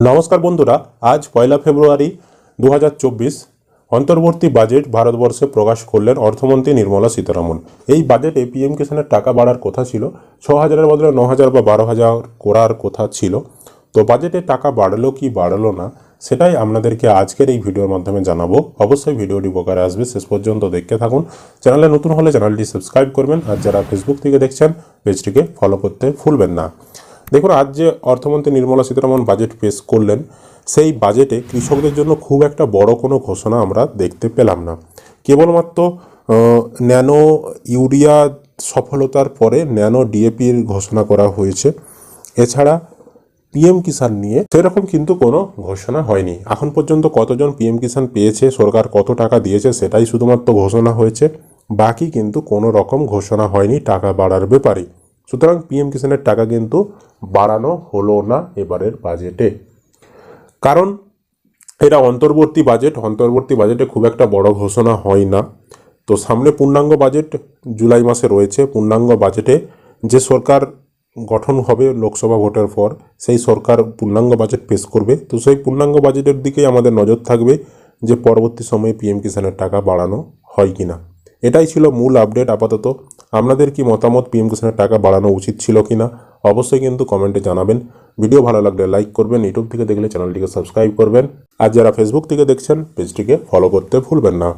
নমস্কার বন্ধুরা, আজ পয়লা ফেব্রুয়ারি দু হাজার চব্বিশ অন্তর্বর্তী বাজেট ভারতবর্ষে প্রকাশ করলেন অর্থমন্ত্রী নির্মলা সীতারামন। এই বাজেটে পিএম কিষানের টাকা বাড়ার কথা ছিল, ছ হাজারের বদলে ন হাজার বা বারো হাজার করার কথা ছিল। তো বাজেটে টাকা বাড়লো কি বাড়লো না, সেটাই আপনাদেরকে আজকের এই ভিডিওর মাধ্যমে জানাব। অবশ্যই ভিডিওটি উপকারে আসবে। শেষ পর্যন্ত দেখতে থাকুন। চ্যানেলে নতুন হলে চ্যানেলটি সাবস্ক্রাইব করবেন। আর যারা ফেসবুক থেকে দেখছেন, পেজটিকে ফলো করতে ভুলবেন না। দেখুন, আজ যে অর্থমন্ত্রী নির্মলা সীতারামন বাজেট পেশ করলেন, সেই বাজেটে কৃষকদের জন্য খুব একটা বড় কোনো ঘোষণা আমরা দেখতে পেলাম না। কেবলমাত্র ন্যানো ইউরিয়া সফলতার পরে ন্যানো ডিএপির ঘোষণা করা হয়েছে। এছাড়া পিএম কিষাণ নিয়ে সেরকম কিন্তু কোনো ঘোষণা হয়নি। এখন পর্যন্ত কতজন পিএম কিষাণ পেয়েছে, সরকার কত টাকা দিয়েছে, সেটাই শুধুমাত্র ঘোষণা হয়েছে। বাকি কিন্তু কোনো রকম ঘোষণা হয়নি টাকা বাড়ার ব্যাপারে। সুতরাং পিএম কিষাণের টাকা কিন্তু বাড়ানো হলো না এবারের বাজেটে কারণ এটা অন্তর্বর্তী বাজেট অন্তর্বর্তী বাজেটে খুব একটা বড় ঘোষণা হয় না। তো সামনে পূর্ণাঙ্গ বাজেট জুলাই মাসে রয়েছে। পূর্ণাঙ্গ বাজেটে যে সরকার গঠন হবে লোকসভা ভোটের পর, সেই সরকার পূর্ণাঙ্গ বাজেট পেশ করবে। তো সেই পূর্ণাঙ্গ বাজেটের দিকেই আমাদের নজর থাকবে যে পরবর্তী সময়ে পিএম কিষাণের টাকা বাড়ানো হয় কি না এটাই ছিল মূল আপডেট আপাতত। আপনাদের কি মতামত পিএম কিষানের টাকা বাড়ানো উচিত ছিল কি না অবশ্যই কিন্তু কমেন্টে জানাবেন। ভিডিও ভালো লাগলে লাইক করবেন, ইউটিউব থেকে দেখলে চ্যানেলটিকে সাবস্ক্রাইব করবেন। আর যারা ফেসবুক থেকে দেখছেন, পেজটিকে ফলো করতে ভুলবেন না।